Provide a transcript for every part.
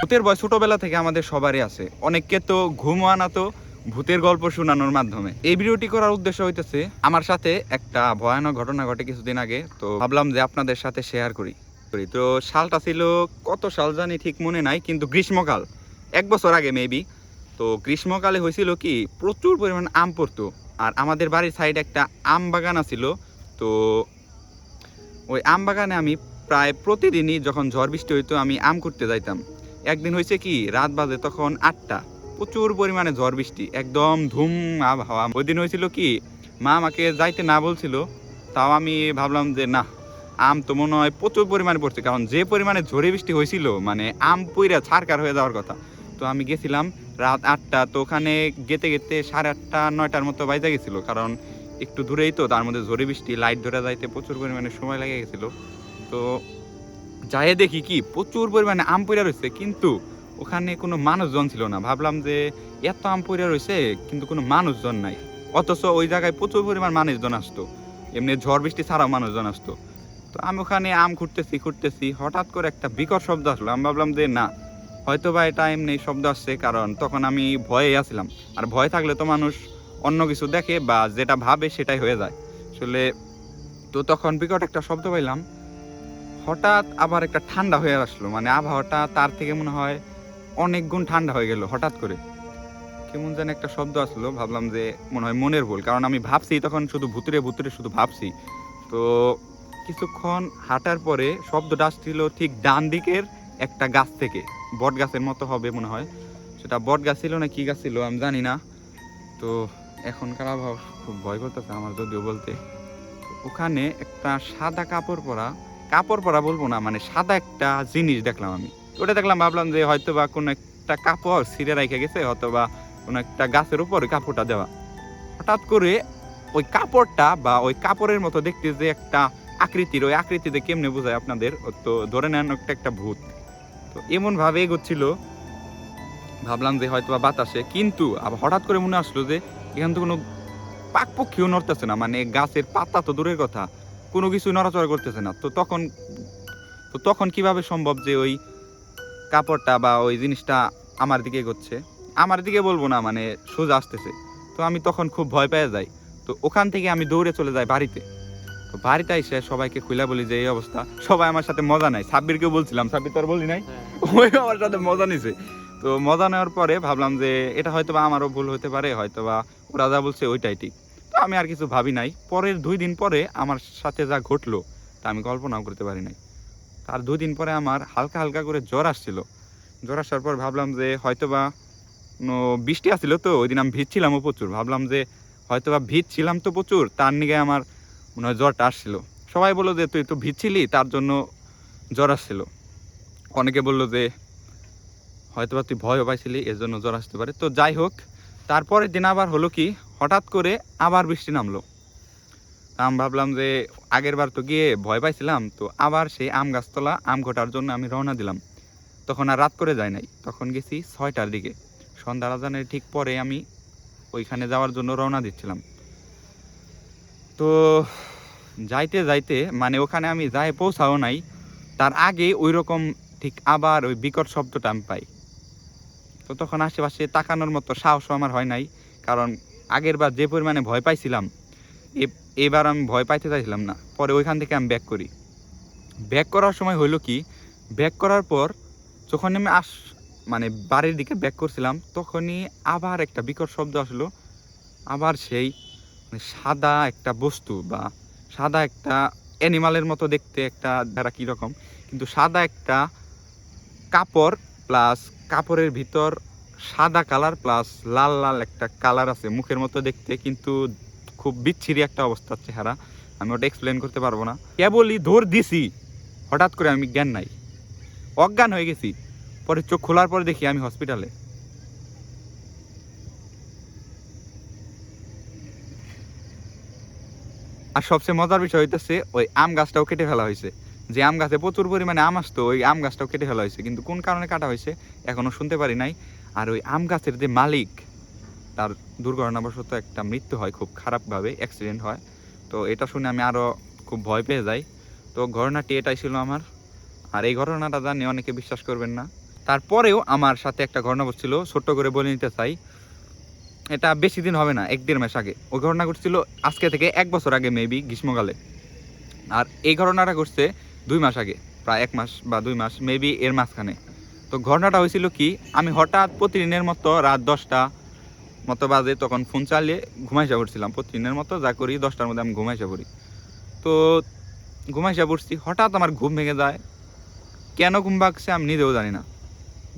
ভূতের ভয় ছোটবেলা থেকে আমাদের সবারই আছে। অনেককে তো ঘুম আনাতো ভূতের গল্প শোনানোর মাধ্যমে। এই ভিডিওটি করার উদ্দেশ্য হইতেছে, আমার সাথে একটা ভয়ানক ঘটনা ঘটে কিছুদিন আগে, তো ভাবলাম যে আপনাদের সাথে শেয়ার করি। তো সালটা ছিল কত সাল জানি ঠিক মনে নাই, কিন্তু গ্রীষ্মকাল, এক বছর আগে মেবি তো গ্রীষ্মকালে হয়েছিল কি, প্রচুর পরিমাণ আম পড়তো। আর আমাদের বাড়ির সাইডে একটা আম বাগান আছিল, তো ওই আম বাগানে আমি প্রায় প্রতিদিনই যখন ঝড় বৃষ্টি হইতো, আমি আম করতে যাইতাম। একদিন হয়েছে কি, রাত বাজে তখন আটটা। প্রচুর পরিমাণে ঝড় বৃষ্টি, একদম ধুম আবহাওয়া। ওই দিন হয়েছিল কি, মা আমাকে যাইতে না বলছিল, তাও আমি ভাবলাম যে না, আম তো মনে হয় প্রচুর পরিমাণে পড়ছে, কারণ যে পরিমাণে ঝড়ে বৃষ্টি হয়েছিল মানে আম পুইরা ছাড়কার হয়ে যাওয়ার কথা। তো আমি গেছিলাম, রাত আটটা, তো ওখানে গেতে গেতে সাড়ে আটটা, নয়টার মতো বাইজা গেছিল, কারণ একটু দূরেই তো, তার মধ্যে ঝড়ে বৃষ্টি লাইট ধরে যাইতে প্রচুর পরিমাণে সময় লেগে গেছিল। তো যাই দেখি কি, প্রচুর পরিমাণে আম পইরা রয়েছে কিন্তু ওখানে কোনো মানুষজন ছিল না। ভাবলাম যে, এত আম পইরা রয়েছে কিন্তু কোনো মানুষজন নাই। অথচ ওই জায়গায় প্রচুর পরিমাণ মানুষজন আসতো। এমনি ঝড় বৃষ্টি ছাড়াও মানুষজন আসতো। তো আমি ওখানে আম খুঁড়তেছি খুঁড়তেছি, হঠাৎ করে একটা বিকট শব্দ আসলো। আমি ভাবলাম যে, না হয়তো বা এটা এমনি শব্দ আসছে, কারণ তখন আমি ভয়ে আছিলাম। আর ভয় থাকলে তো মানুষ অন্য কিছু দেখে বা যেটা ভাবে সেটাই হয়ে যায়। আসলে তো তখন বিকট একটা শব্দ পাইলাম। হঠাৎ আবার একটা ঠান্ডা হয়ে আসলো মানে আবহাওয়াটা তার থেকে মনে হয় অনেক গুণ ঠান্ডা হয়ে গেল হঠাৎ করে। কেমন যেন একটা শব্দ আসলো, ভাবলাম যে মনে হয় মনের ভুল, কারণ আমি ভাবছি তখন শুধু ভুতুরে ভুতুরে শুধু ভাবছি। তো কিছুক্ষণ হাঁটার পরে শব্দটা আসছিল ঠিক ডান দিকের একটা গাছ থেকে বট গাছের মতো হবে মনে হয়। সেটা বট গাছ ছিল না কি গাছ ছিল আমি জানি না। তো এখনকার আবহাওয়া খুব ভয় করতেছে আমার যদিও বলতে। ওখানে একটা সাদা কাপড় পরা কাপড় পরা বলব না মানে সাদা একটা জিনিস দেখলাম আমি। ওটা দেখলাম ভাবলাম যে হয়তো বা কোনো একটা কাপড় ছিঁড়ে রেখে গেছে হয়তো বা কোনো একটা গাছের উপর কাপড়টা দেওয়া। হঠাৎ করে ওই কাপড়টা বা ওই কাপড়ের মতো দেখতে যে একটা আকৃতির, ওই আকৃতিতে কেমনে বোঝায় আপনাদের? তো ধরে নেন একটা একটা ভূত। তো এমনভাবে এগোচ্ছিল ভাবলাম যে হয়তো বা বাতাসে কিন্তু আবার হঠাৎ করে মনে আসলো যে এখান তো কোনো পাক পক্ষীও নড়তেছে না মানে গাছের পাতা তো দূরের কথা কোনো কিছু নড়াচড়া করতেছে না। তো তখন তো তখন কীভাবে সম্ভব যে ওই কাপড়টা বা ওই জিনিসটা আমার দিকে এগোচ্ছে? আমার দিকে বলব না মানে সোজা আসতেছে। তো আমি তখন খুব ভয় পেয়ে যাই। তো ওখান থেকে আমি দৌড়ে চলে যাই বাড়িতে। তো বাড়িতে এসে সবাইকে খুলে বলি যে এই অবস্থা। সবাই আমার সাথে মজা নাই। সাব্বিরকেও বলছিলাম সাব্বির তো আর বলি নাই। ওই আমার সাথে মজা নিছে। তো মজা নেওয়ার পরে ভাবলাম যে এটা হয়তো বা আমারও ভুল হতে পারে হয়তো বা ওরা যা বলছে ওইটাই ঠিক। তো আমি আর কিছু ভাবি নাই। পরের দুই দিন পরে আমার সাথে যা ঘটলো, তা আমি কল্পনাও করতে পারি নাই। তার দুই দিন পরে আমার হালকা হালকা করে জ্বর আসছিল। জ্বর আসার পর ভাবলাম যে হয়তো বা বৃষ্টি আসছিল তো, ওই দিন আমি ভিজছিলামও প্রচুর। ভাবলাম যে হয়তো বা ভিজছিলাম তো প্রচুর, তার নিগে আমার মনে হয় জ্বরটা আসছিল। সবাই বলল যে তুই তো ভিজছিলি তার জন্য জ্বর আসছিল। অনেকে বলল যে হয়তো বা তুই ভয়ও পাইছিলি এর জন্য জ্বর আসতে পারে। তো যাই হোক, তারপরের দিন আবার হলো কি, হঠাৎ করে আবার বৃষ্টি নামলো। আমি ভাবলাম যে, আগের বার তো গিয়ে ভয় পাইছিলাম, তো আবার সেই আম গাছতলা, আম ঘটার জন্য আমি রওনা দিলাম। তখন আর রাত করে যায় নাই, তখন গেছি ছয়টার দিকে। সন্ধ্যা রাজানের ঠিক পরে আমি ওইখানে যাওয়ার জন্য রওনা দিচ্ছিলাম। তো যাইতে যাইতে মানে ওখানে আমি যাই পৌঁছাও নাই, তার আগে ওই রকম ঠিক আবার ওই বিকট শব্দটা আমি পাই। তো তখন আশেপাশে তাকানোর মতো সাহসও আমার হয় নাই, কারণ আগের বার যে পরিমাণে ভয় পাইছিলাম এবার আমি ভয় পাইতে চাইছিলাম না। পরে ওইখান থেকে আমি ব্যাক করি। ব্যাক করার সময় হইল কি ব্যাক করার পর যখন আমি আস মানে বাড়ির দিকে ব্যাক করছিলাম, তখনই আবার একটা বিকট শব্দ আসলো। আবার সেই মানে সাদা একটা বস্তু বা সাদা একটা অ্যানিমালের মতো দেখতে একটা দ্বারা কীরকম কিন্তু সাদা একটা কাপড় প্লাস কাপড়ের ভিতর সাদা কালার প্লাস লাল লাল একটা কালার আছে। মুখের মতো দেখতে কিন্তু খুব বিচ্ছিরি একটা অবস্থার চেহারা আমি ওটা এক্সপ্লেন করতে পারব না। কেবলই ধর দিছি, হঠাৎ করে আমি জ্ঞান নাই। অজ্ঞান হয়ে গেছি, পরে চোখ খোলার পরে দেখি আমি হসপিটালে আর সবচেয়ে মজার বিষয় হইতেছে, ওই আম গাছটাও কেটে ফেলা হয়েছে যে আম গাছে প্রচুর পরিমাণে আম আসতো, ওই আম গাছটাও কেটে ফেলা হয়েছে। কিন্তু কোন কারণে কাটা হয়েছে এখনও শুনতে পারি নাই। আর ওই আম গাছের যে মালিক, তার দুর্ঘটনাবশত একটা মৃত্যু হয়, খুব খারাপভাবে অ্যাক্সিডেন্ট হয়। তো এটা শুনে আমি আরও খুব ভয় পেয়ে যাই। তো ঘটনাটি এটাই ছিল আমার। আর এই ঘটনাটা জানি অনেকে বিশ্বাস করবেন না। তারপরেও আমার সাথে একটা ঘটনা ঘটছিল ছোট্ট করে বলে নিতে চাই। এটা বেশি দিন হবে না, এক দেড় মাস আগে। ওই ঘটনা ঘটছিল আজকে থেকে এক বছর আগে মেবি গ্রীষ্মকালে। আর এই ঘটনাটা ঘটছে দুই মাস আগে, প্রায় এক মাস বা দুই মাস মেবি এর মাঝখানে। তো ঘটনাটা হয়েছিল কি, আমি হঠাৎ প্রতিদিনের মতো রাত দশটা মতো বাজে তখন ফোন চালিয়ে ঘুমাইসা পড়ছিলাম। প্রতিদিনের মতো যা করি, দশটার মধ্যে আমি ঘুমাইসা পড়ি। তো ঘুমাইসা পড়ছি, হঠাৎ আমার ঘুম ভেঙে যায়। কেন ঘুম ভাগছে আমি নিজেও জানি না।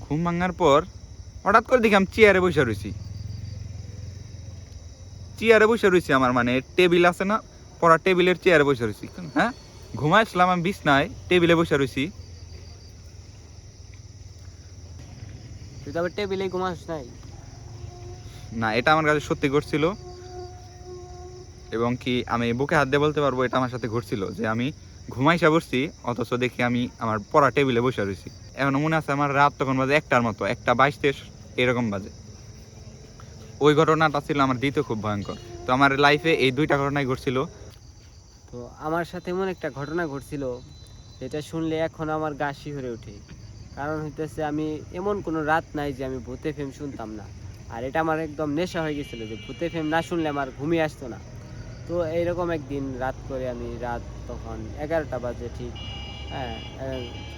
ঘুম ভাঙার পর হঠাৎ করে দেখি আমি চেয়ারে বসে রয়েছি। চেয়ারে বসে রয়েছি আমার মানে টেবিল আছে না, পড়া টেবিলের চেয়ারে বসে রয়েছি। হ্যাঁ? ঘুমাইছিলাম আমি বিছনায় টেবিলে বসে রয়েছি তুই তো আবার টেবিলে ঘুমাস নাই। না এটা আমার কাছে সত্যি ঘটছিল। এবং কি আমি বুকে হাত দিয়ে বলতে পারব এটা আমার সাথে ঘটছিল যে আমি ঘুমাইসা বসছি অথচ দেখি আমি আমার পড়া টেবিলে বসে রয়েছি এখন মনে আছে আমার রাত তখন বাজে একটার মতো একটা বাইশ তেইশ এরকম বাজে। ওই ঘটনাটা ছিল আমার দ্বিতীয় খুব ভয়ঙ্কর। তো আমার লাইফে এই দুইটা ঘটনাই ঘটছিল। তো আমার সাথে এমন একটা ঘটনা ঘটছিল, যেটা শুনলে এখন আমার গা শিহরে ওঠে। কারণ হইতেছে আমি এমন কোনো রাত নাই যে আমি ভূতে ফেম শুনতাম না। আর এটা আমার একদম নেশা হয়ে গেছিল যে ভূতে ফেম না শুনলে আমার ঘুমিয়ে আসতো না। তো এইরকম একদিন রাত করে আমি রাত তখন এগারোটা বাজে ঠিক হ্যাঁ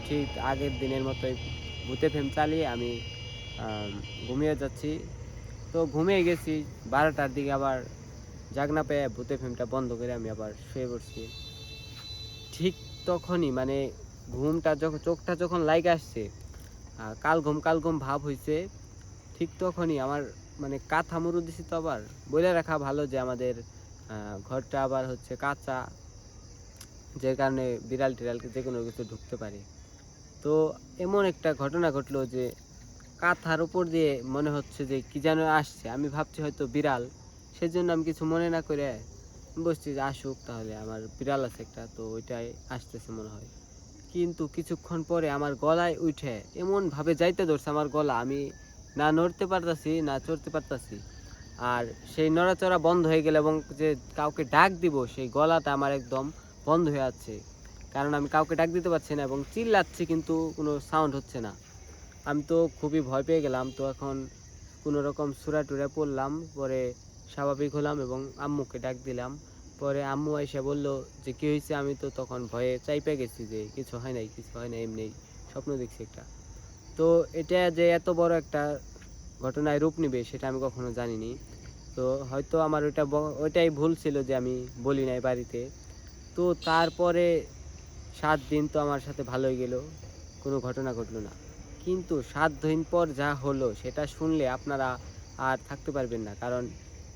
ঠিক আগের দিনের মতোই ভূতে ফেম চালিয়ে আমি, ঘুমিয়ে যাচ্ছি। তো ঘুমিয়ে গেছি, বারোটার দিকে আবার জাগনা পেয়ে ভূতে ফেমটা বন্ধ করে আমি আবার শুয়ে পড়ছি। ঠিক তখনই মানে ঘুমটা যখন চোখটা যখন লাইগে আসছে কাল ঘুম কাল ঘুম ভাব হয়েছে ঠিক তখনই আমার মানে কাঁথা মুরু তো আবার বলে রাখা ভালো যে আমাদের ঘরটা আবার হচ্ছে কাঁচা যে কারণে বিড়াল টিড়াল যে কোনো কিছু ঢুকতে পারে। তো এমন একটা ঘটনা ঘটলো যে কাঁথার উপর দিয়ে মনে হচ্ছে যে কি যেন আসছে, আমি ভাবছি হয়তো বিড়াল। সেজন্য আমি কিছু মনে না করে বসছি যে আসুক তাহলে, আমার বিড়াল আছে একটা, তো ওইটাই আসতেছে মনে হয়। কিন্তু কিছুক্ষণ পরে আমার গলায় উঠে এমন ভাবে যাইতে ধরছে আমার গলা, আমি না নড়তে পারতাছি, না চড়তে পারতাছি। আর সেই নড়াচড়া বন্ধ হয়ে গেল এবং যে কাউকে ডাক দিব, সেই গলাটা আমার একদম বন্ধ হয়ে আছে। কারণ আমি কাউকে ডাক দিতে পারছি না এবং চিল্লাচ্ছি কিন্তু কোনো সাউন্ড হচ্ছে না। আমি তো খুবই ভয় পেয়ে গেলাম, তো এখন কোনো রকম সুরা টুরা পড়লাম, পরে স্বাভাবিক হলাম এবং আম্মুকে ডাক দিলাম। পরে আম্মু এসে বলল, যে কী হয়েছে? আমি তো তখন ভয়ে চাইপে গেছি যে কিছু হয় নাই, কিছু হয় না এমনি স্বপ্ন দেখছি একটা। তো এটা যে এত বড় একটা ঘটনায় রূপ নেবে সেটা আমি কখনো জানিনি। তো হয়তো আমার ওইটা ওইটাই ভুল ছিল যে আমি বলি নাই বাড়িতে। তো তারপরে সাত দিন তো আমার সাথে ভালোই গেল, কোনো ঘটনা ঘটলো না। কিন্তু সাত দিন পর যা হলো সেটা শুনলে আপনারা আর থাকতে পারবেন না। কারণ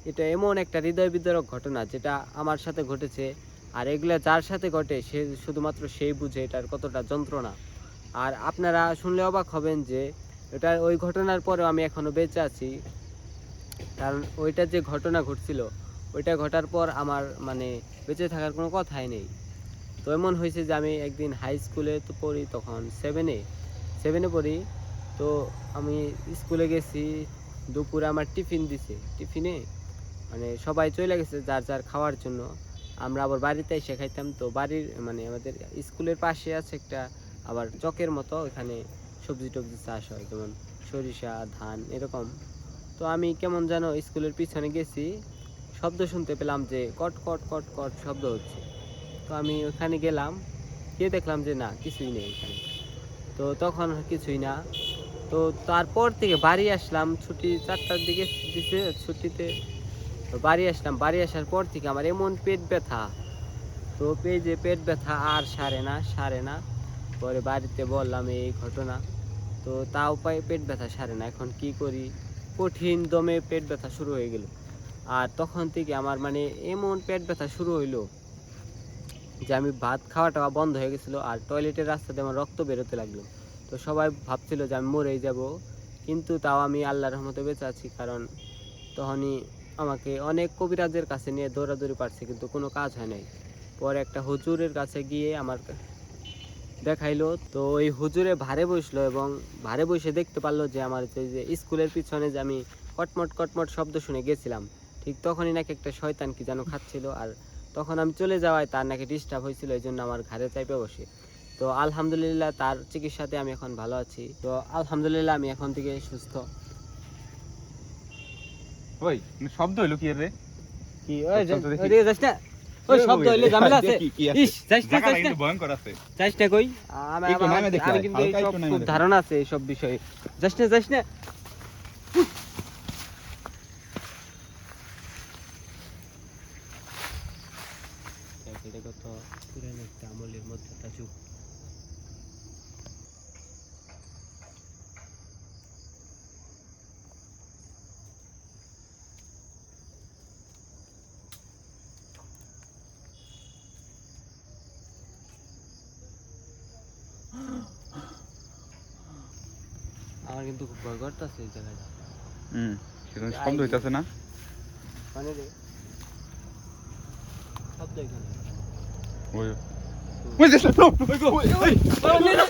এটা এমন একটা হৃদয় বিদারক ঘটনা যেটা আমার সাথে ঘটেছে। আর এগুলো যার সাথে ঘটে, সে শুধুমাত্র সেই বুঝে এটার কতটা যন্ত্রণা। আর আপনারা শুনলে অবাক হবেন যে, এটা ওই ঘটনার পরেও আমি এখনও বেঁচে আছি। কারণ ওইটা যে ঘটনা ঘটছিল, ওইটা ঘটার পর আমার মানে বেঁচে থাকার কোনো কথাই নেই। তো এমন হয়েছে যে আমি একদিন হাই স্কুলে তো পড়ি, তখন সেভেনে সেভেনে পড়ি। তো আমি স্কুলে গেছি, দুপুরে আমার টিফিন দিছে। টিফিনে মানে সবাই চলে গেছে যার যার খাওয়ার জন্য। আমরা আবার বাড়িতে এসে খাইতাম, তো বাড়ির মানে আমাদের স্কুলের পাশে আছে একটা আবার চকের মতো এখানে সবজি টবজি চাষ হয়, যেমন সরিষা, ধান, এরকম। তো আমি কেমন যেন স্কুলের পিছনে গেছি, শব্দ শুনতে পেলাম যে কট কট কট কট শব্দ হচ্ছে। তো আমি ওখানে গেলাম, গিয়ে দেখলাম যে না, কিছুই নেই এখানে। তো তখন কিছুই না। তো তারপর থেকে বাড়ি আসলাম, ছুটি চারটার দিকে দিছে, ছুটিতে তো বাড়ি আসলাম। বাড়ি আসার পর থেকে আমার এমন পেট ব্যথা। তো পেজে পেট ব্যথা আর সারে না সারে না। পরে বাড়িতে বললাম এই ঘটনা। তো তাও পাই পেট ব্যথা সারে না। এখন কি করি? কঠিন দমে পেট ব্যথা শুরু হয়ে গেল। আর তখন থেকে আমার মানে এমন পেট ব্যথা শুরু হইল যে আমি ভাত খাওয়াটা বন্ধ হয়ে গেছিল আর টয়লেটের রাস্তাতে আমার রক্ত বেরোতে লাগল। তো সবাই ভাবছিল যে আমি মরেই যাব। কিন্তু তাও আমি আল্লাহর রহমতে বেঁচে আছি কারণ তখনই আমাকে অনেক কবিরাজের কাছে নিয়ে দৌড়াদৌড়ি পারছে, কিন্তু কোনো কাজ হয় নাই। পরে একটা হুজুরের কাছে গিয়ে আমার দেখাইলো, তো ওই হুজুরে ভারে বসল এবং ভারে বসে দেখতে পারল যে আমার যে স্কুলের পিছনে যে আমি কটমট কটমট শব্দ শুনে গেছিলাম, ঠিক তখনই নাকি একটা শয়তান কি যেন খাচ্ছিল আর তখন আমি চলে যাওয়ায় তার নাকি ডিস্টার্ব হয়েছিল, এই জন্য আমার ঘাড়ে চাইপে বসে। তো আলহামদুলিল্লাহ তার চিকিৎসাতে আমি এখন ভালো আছি। তো আলহামদুলিল্লাহ আমি এখন থেকে সুস্থ। ওই শব্দ হইল কি রে? কি ওই চল তো দেখি। ওইদিকে যাস না। ওই শব্দ হইলে ঝামেলা আছে। দেখি কি আছে। ইস যাস না যাস না। ভয়ঙ্কর আছে। যাস না কই? আমি একটু আমার- নামে দেখে আমি কিন্তু হালকা এইসব খুব ধারণা আছে এইসব বিষয়ে। যাস না যাস না। এটা কত পুরানো একটা আমলের মধ্যে যুগ আমার কিন্তু খুব ভয় করতেছে এই জায়গাটা হুম সেরকম শব্দ হইতাছে না মানে রে শব্দ এখানে ওই ওই গো, যা।